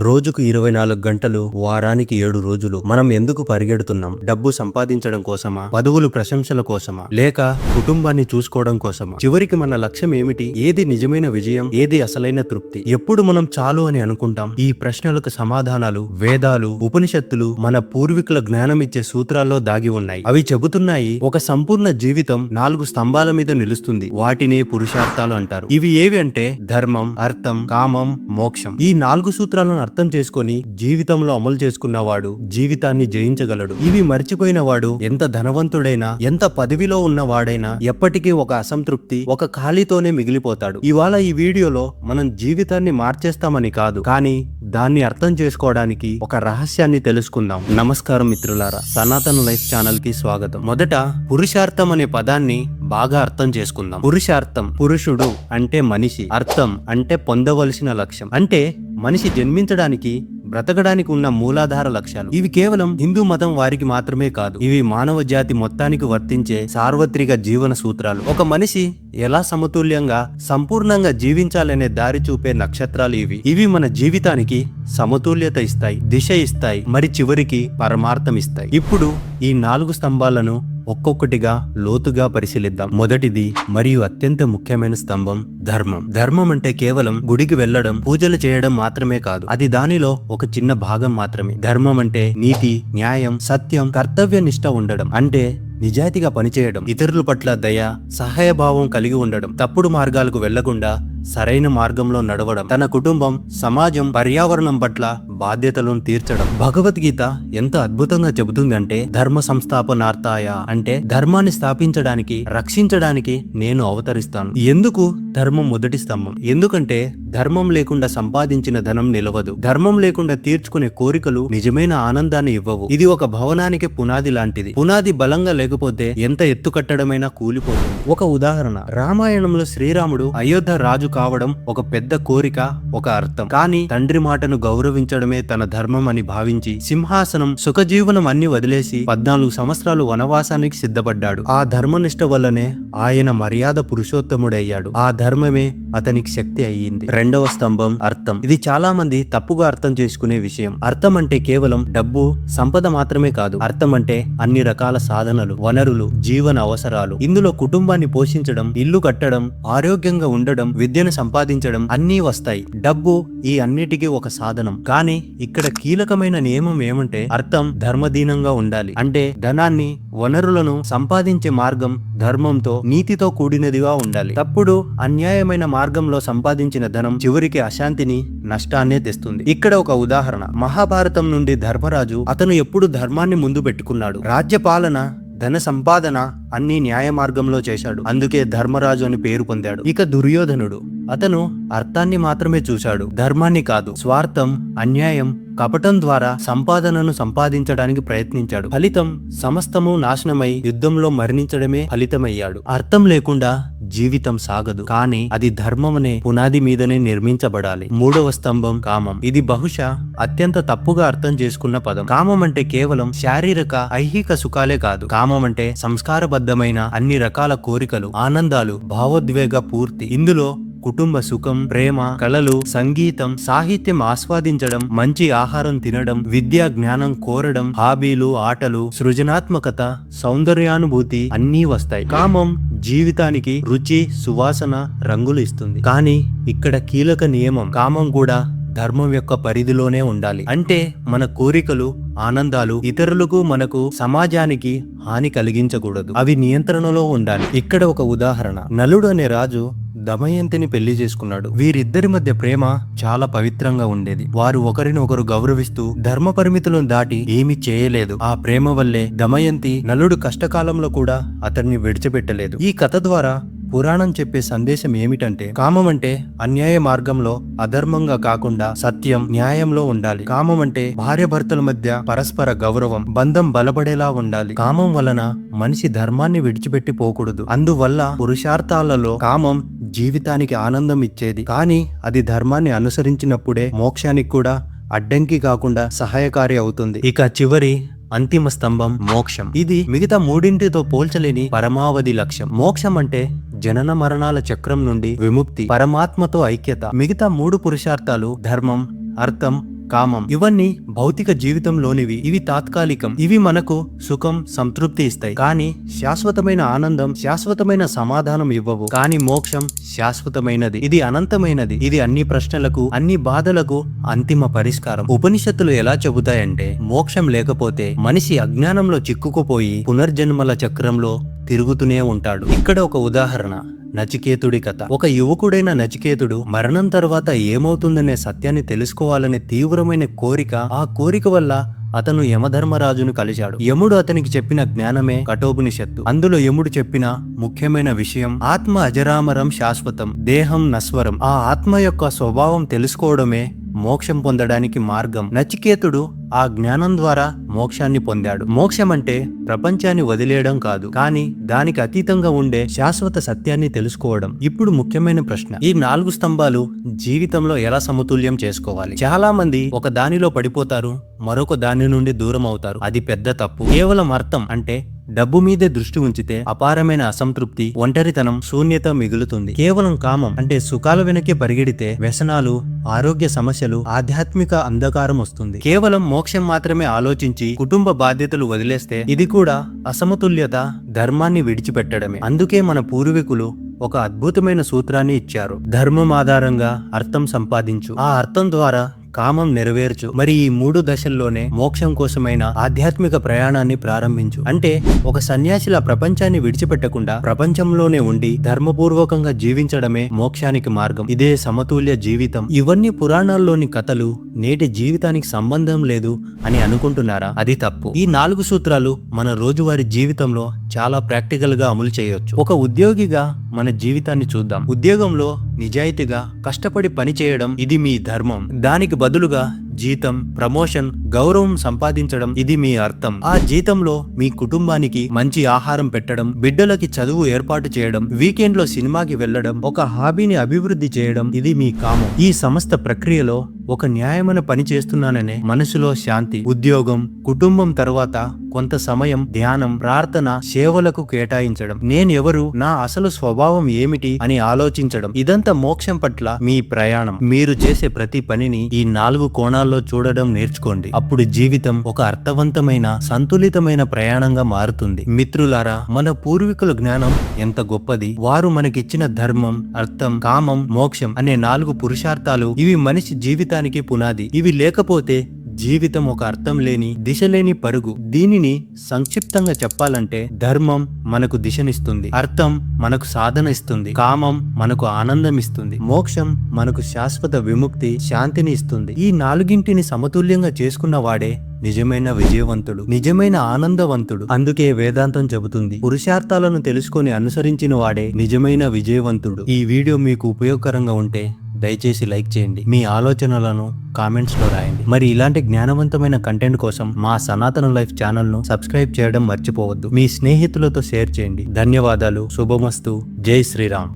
రోజుకు ఇరవై నాలుగు గంటలు వారానికి ఏడు రోజులు మనం ఎందుకు పరిగెడుతున్నాం? డబ్బు సంపాదించడం కోసమా? పదవులు ప్రశంసల కోసమా? లేక కుటుంబాన్ని చూసుకోవడం కోసమా? చివరికి మన లక్ష్యం ఏమిటి? ఏది నిజమైన విజయం? ఏది అసలైన తృప్తి? ఎప్పుడు మనం చాలు అని అనుకుంటాం? ఈ ప్రశ్నలకు సమాధానాలు వేదాలు ఉపనిషత్తులు మన పూర్వీకుల జ్ఞానం ఇచ్చే సూత్రాల్లో దాగి ఉన్నాయి. అవి చెబుతున్నాయి ఒక సంపూర్ణ జీవితం నాలుగు స్తంభాల మీద నిలుస్తుంది. వాటినే పురుషార్థాలు అంటారు. ఇవి ఏవి అంటే ధర్మం అర్థం కామం మోక్షం. ఈ నాలుగు సూత్రాలను అర్థం చేసుకొని జీవితంలో అమలు చేసుకున్నవాడు జీవితాన్ని జయించగలడు. ఇవి మర్చిపోయిన వాడు ఎంత ధనవంతుడైనా ఎంత పదవిలో ఉన్నవాడైనా ఎప్పటికీ ఒక అసంతృప్తి ఒక ఖాళీతోనే మిగిలిపోతాడు. ఇవాళ ఈ వీడియోలో మనం జీవితాన్ని మార్చేస్తామని కాదు కానీ దాన్ని అర్థం చేసుకోవడానికి ఒక రహస్యాన్ని తెలుసుకుందాం. నమస్కారం మిత్రులారా. సనాతన లైఫ్ ఛానల్కి స్వాగతం. మొదట పురుషార్థం అనే పదాన్ని బాగా అర్థం చేసుకుందాం. పురుషార్థం పురుషుడు అంటే మనిషి అర్థం అంటే పొందవలసిన లక్ష్యం. అంటే మనిషి జన్మించడానికి బ్రతకడానికి ఉన్న మూలాధార లక్ష్యాలు. ఇవి కేవలం హిందూ మతం వారికి మాత్రమే కాదు ఇవి మానవ జాతి మొత్తానికి వర్తించే సార్వత్రిక జీవన సూత్రాలు. ఒక మనిషి ఎలా సమతుల్యంగా సంపూర్ణంగా జీవించాలనే దారి చూపే నక్షత్రాలు ఇవి. ఇవి మన జీవితానికి సమతుల్యత ఇస్తాయి దిశ ఇస్తాయి మరి చివరికి పరమార్థం ఇస్తాయి. ఇప్పుడు ఈ నాలుగు స్తంభాలను ఒక్కొక్కటిగా లోతుగా పరిశీలిద్దాం. మొదటిది మరియు అత్యంత ముఖ్యమైన స్తంభం ధర్మం. ధర్మం అంటే కేవలం గుడికి వెళ్ళడం పూజలు చేయడం మాత్రమే కాదు. అది దానిలో ఒక చిన్న భాగం మాత్రమే. ధర్మం అంటే నీతి న్యాయం సత్యం కర్తవ్య నిష్ట ఉండడం. అంటే నిజాయితీగా పనిచేయడం ఇతరుల పట్ల దయ సహాయభావం కలిగి ఉండడం. తప్పుడు మార్గాలకు వెళ్ళకుండా సరైన మార్గంలో నడవడం తన కుటుంబం సమాజం పర్యావరణం పట్ల బాధ్యతలను తీర్చడం. భగవద్గీత ఎంత అద్భుతంగా చెబుతుందంటే ధర్మ సంస్థాపనార్థాయ అంటే ధర్మాన్ని స్థాపించడానికి రక్షించడానికి నేను అవతరిస్తాను. ఎందుకు? ధర్మం మొదటి స్తంభం. ఎందుకంటే ధర్మం లేకుండా సంపాదించిన ధనం నిలవదు. ధర్మం లేకుండా తీర్చుకునే కోరికలు నిజమైన ఆనందాన్ని ఇవ్వవు. ఇది ఒక భవనానికి పునాది లాంటిది. పునాది బలంగా లేకపోతే ఎంత ఎత్తు కట్టడమైనా కూలిపోతుంది. ఒక ఉదాహరణ. రామాయణంలో శ్రీరాముడు అయోధ్య రాజు కావడం ఒక పెద్ద కోరిక ఒక అర్థం. కానీ తండ్రి మాటను గౌరవించడమే తన ధర్మం అని భావించి సింహాసనం సుఖజీవనం అన్ని వదిలేసి పద్నాలుగు సంవత్సరాలు వనవాసానికి సిద్ధపడ్డాడు. ఆ ధర్మనిష్ట వల్లనే ఆయన మర్యాద పురుషోత్తముడయ్యాడు. ఆ ధర్మమే అతనికి శక్తి అయ్యింది. రెండవ స్తంభం అర్థం. ఇది చాలా మంది తప్పుగా అర్థం చేసుకునే విషయం. అర్థం అంటే కేవలం డబ్బు సంపద మాత్రమే కాదు. అర్థం అంటే అన్ని రకాల సాధనలు వనరులు జీవన అవసరాలు. ఇందులో కుటుంబాన్ని పోషించడం ఇల్లు కట్టడం ఆరోగ్యంగా ఉండడం విద్యను సంపాదించడం అన్నీ వస్తాయి. డబ్బు ఈ అన్నిటికీ ఒక సాధనం. కానీ ఇక్కడ కీలకమైన నియమం ఏమంటే అర్థం ధర్మధీనంగా ఉండాలి. అంటే ధనాన్ని వనరులను సంపాదించే మార్గం ధర్మంతో నీతితో కూడినదిగా ఉండాలి. తప్పుడు అన్యాయమైన మార్గం మార్గంలో సంపాదించిన ధనం చివరికి అశాంతిని నష్టాన్నే తెస్తుంది. ఇక్కడ ఒక ఉదాహరణ. మహాభారతం నుండి ధర్మరాజు అతను ఎప్పుడు ధర్మాన్ని ముందు పెట్టుకున్నాడు. రాజ్య పాలన ధన సంపాదన అన్ని న్యాయ మార్గంలో చేశాడు. అందుకే ధర్మరాజు అని పేరు పొందాడు. ఇక దుర్యోధనుడు. అతను అర్థాన్ని మాత్రమే చూశాడు. ధర్మాన్ని కాదు స్వార్థం అన్యాయం కపటం ద్వారా సంపాదనను సంపాదించడానికి ప్రయత్నించాడు. ఫలితం సమస్తము నాశనమై యుద్ధంలో మరణించడమే ఫలితమయ్యాడు. అర్థం లేకుండా జీవితం సాగదు. కానీ అది ధర్మం అనే పునాది మీదనే నిర్మించబడాలి. మూడవ స్తంభం కామం. ఇది బహుశా అత్యంత తప్పుగా అర్థం చేసుకున్న పదం. కామం అంటే కేవలం శారీరక ఐహిక సుఖాలే కాదు. కామం అంటే సంస్కారబద్ధమైన అన్ని రకాల కోరికలు ఆనందాలు భావోద్వేగ పూర్తి. ఇందులో కుటుంబ సుఖం ప్రేమ కళలు సంగీతం సాహిత్యం ఆస్వాదించడం మంచి ఆహారం తినడం విద్యా జ్ఞానం కోరడం హాబీలు ఆటలు సృజనాత్మకత సౌందర్యానుభూతి అన్నీ వస్తాయి. కామం జీవితానికి రుచి సువాసన రంగులు ఇస్తుంది. కానీ ఇక్కడ కీలక నియమం కామం కూడా ధర్మం యొక్క పరిధిలోనే ఉండాలి. అంటే మన కోరికలు ఆనందాలు ఇతరులకు మనకు సమాజానికి హాని కలిగించకూడదు. అవి నియంత్రణలో ఉండాలి. ఇక్కడ ఒక ఉదాహరణ. నలుడు అనే రాజు దమయంతిని పెళ్ళి చేసుకున్నాడు. వీరిద్దరి మధ్య ప్రేమ చాలా పవిత్రంగా ఉండేది. వారు ఒకరిని ఒకరు గౌరవిస్తూ ధర్మ పరిమితులను దాటి ఏమీ చేయలేదు. ఆ ప్రేమ వల్లే దమయంతి నలుడు కష్టకాలంలో కూడా అతన్ని విడిచిపెట్టలేదు. ఈ కథ ద్వారా పురాణం చెప్పే సందేశం ఏమిటంటే కామం అంటే అన్యాయ మార్గంలో అధర్మంగా కాకుండా సత్యం న్యాయంలో ఉండాలి. కామం అంటే భార్య భర్తల మధ్య పరస్పర గౌరవం బంధం బలపడేలా ఉండాలి. కామం వలన మనిషి ధర్మాన్ని విడిచిపెట్టి పోకూడదు. అందువల్ల పురుషార్థాలలో కామం జీవితానికి ఆనందం ఇచ్చేది. కానీ అది ధర్మాన్ని అనుసరించినప్పుడే మోక్షానికి కూడా అడ్డంకి కాకుండా సహాయకారి అవుతుంది. ఇక చివరి అంతిమ స్తంభం మోక్షం. ఇది మిగతా మూడింటితో పోల్చలేని పరమావధి లక్ష్యం. మోక్షం అంటే జనన మరణాల చక్రం నుండి విముక్తి పరమాత్మతో ఐక్యత. మిగతా మూడు పురుషార్థాలు ధర్మం అర్థం కామం. ఇవన్నీ భౌతిక జీవితంలోనివి. ఇవి తాత్కాలికం. ఇవి మనకు సుఖం సంతృప్తి ఇస్తాయి. కానీ శాశ్వతమైన ఆనందం శాశ్వతమైన సమాధానం ఇవ్వవు. కానీ మోక్షం శాశ్వతమైనది. ఇది అనంతమైనది. ఇది అన్ని ప్రశ్నలకు అన్ని బాధలకు అంతిమ పరిష్కారం. ఉపనిషత్తులు ఎలా చెబుతాయంటే మోక్షం లేకపోతే మనిషి అజ్ఞానంలో చిక్కుకుపోయి పునర్జన్మల చక్రంలో తిరుగుతూనే ఉంటాడు. ఇక్కడ ఒక ఉదాహరణ. నచికేతుడి కథ. ఒక యువకుడైన నచికేతుడు మరణం తర్వాత ఏమవుతుందనే సత్యాన్ని తెలుసుకోవాలనే తీవ్రమైన కోరిక ఆ కోరిక వల్ల అతను యమధర్మరాజును కలిశాడు. యముడు అతనికి చెప్పిన జ్ఞానమే కఠోపనిషత్తు. అందులో యముడు చెప్పిన ముఖ్యమైన విషయం ఆత్మ అజరామరం శాశ్వతం దేహం నస్వరం ఆ ఆత్మ యొక్క స్వభావం తెలుసుకోవడమే మోక్షం పొందడానికి మార్గం. నచికేతుడు ఆ జ్ఞానం ద్వారా మోక్షాన్ని పొందాడు. మోక్షం అంటే ప్రపంచాన్ని వదిలేయడం కాదు. కానీ దానికి అతీతంగా ఉండే శాశ్వత సత్యాన్ని తెలుసుకోవడం ఇప్పుడు ముఖ్యమైన ప్రశ్న. ఈ నాలుగు స్తంభాలు జీవితంలో ఎలా సమతుల్యం చేసుకోవాలి? చాలా మంది ఒక దానిలో పడిపోతారు మరొక దాని నుండి దూరం అవుతారు. అది పెద్ద తప్పు. కేవలం అర్థం అంటే డబ్బు మీదే దృష్టి ఉంచితే అపారమైన అసంతృప్తి ఒంటరితనం శూన్యత మిగులుతుంది. కేవలం కామం అంటే సుఖాల వెనకే పరిగెడితే వ్యసనాలు ఆరోగ్య సమస్యలు ఆధ్యాత్మిక అంధకారం వస్తుంది. కేవలం మోక్షం మాత్రమే ఆలోచించి కుటుంబ బాధ్యతలు వదిలేస్తే ఇది కూడా అసమతుల్యత ధర్మాన్ని విడిచిపెట్టడమే. అందుకే మన పూర్వీకులు ఒక అద్భుతమైన సూత్రాన్ని ఇచ్చారు. ధర్మం ఆధారంగా అర్థం సంపాదించు. ఆ అర్థం ద్వారా కామం నెరవేర్చు. మరి ఈ మూడు దశల్లోనే మోక్షం కోసమైన ఆధ్యాత్మిక ప్రయాణాన్ని ప్రారంభించు. అంటే ఒక సన్యాసిలా ప్రపంచాన్ని విడిచిపెట్టకుండా ప్రపంచంలోనే ఉండి ధర్మపూర్వకంగా జీవించడమే మోక్షానికి మార్గం. ఇదే సమతుల్య జీవితం. ఇవన్నీ పురాణాల్లోని కథలు. నేటి జీవితానికి సంబంధం లేదు అని అనుకుంటున్నారా? అది తప్పు. ఈ నాలుగు సూత్రాలు మన రోజువారీ జీవితంలో చాలా ప్రాక్టికల్గా అమలు చేయొచ్చు. ఒక ఉద్యోగిగా మన జీవితాన్ని చూద్దాం. ఉద్యోగంలో నిజాయితీగా కష్టపడి పనిచేయడం ఇది మీ ధర్మం. దానికి బదులుగా జీతం ప్రమోషన్ గౌరవం సంపాదించడం ఇది మీ అర్థం. ఆ జీతంలో మీ కుటుంబానికి మంచి ఆహారం పెట్టడం బిడ్డలకి చదువు ఏర్పాటు చేయడం వీకెండ్లో సినిమాకి వెళ్ళడం ఒక హాబీని అభివృద్ధి చేయడం ఇది మీ కామం. ఈ సమస్త ప్రక్రియలో ఒక న్యాయమైన పని చేస్తున్నాననే మనసులో శాంతి. ఉద్యోగం కుటుంబం తర్వాత కొంత సమయం ధ్యానం ప్రార్థన సేవలకు కేటాయించడం. నేను ఎవరు నా అసలు స్వభావం ఏమిటి అని ఆలోచించడం. ఇదంతా మోక్షం పట్ల మీ ప్రయాణం. మీరు చేసే ప్రతి పనిని ఈ నాలుగు కోణాల్లో చూడడం నేర్చుకోండి. అప్పుడు జీవితం ఒక అర్థవంతమైన సంతులితమైన ప్రయాణంగా మారుతుంది. మిత్రులారా మన పూర్వీకుల జ్ఞానం ఎంత గొప్పది? వారు మనకిచ్చిన ధర్మం అర్థం కామం మోక్షం అనే నాలుగు పురుషార్థాలు ఇవి మనిషి జీవితానికి పునాది. ఇవి లేకపోతే జీవితం ఒక అర్థం లేని దిశలేని పరుగు. దీనిని సంక్షిప్తంగా చెప్పాలంటే ధర్మం మనకు దిశనిస్తుంది. అర్థం మనకు సాధన ఇస్తుంది. కామం మనకు ఆనందం ఇస్తుంది. మోక్షం మనకు శాశ్వత విముక్తి శాంతిని ఇస్తుంది. ఈ నాలుగింటిని సమతుల్యంగా చేసుకున్న వాడే నిజమైన విజయవంతుడు నిజమైన ఆనందవంతుడు. అందుకే వేదాంతం చెబుతుంది పురుషార్థాలను తెలుసుకొని అనుసరించిన వాడే నిజమైన విజయవంతుడు. ఈ వీడియో మీకు ఉపయోగకరంగా ఉంటే దయచేసి లైక్ చేయండి. మీ ఆలోచనలను కామెంట్స్లో రాయండి. మరి ఇలాంటి జ్ఞానవంతమైన కంటెంట్ కోసం మా సనాతన లైఫ్ ఛానల్ను సబ్స్క్రైబ్ చేయడం మర్చిపోవద్దు. మీ స్నేహితులతో షేర్ చేయండి. ధన్యవాదాలు. శుభమస్తు. జై శ్రీరామ్.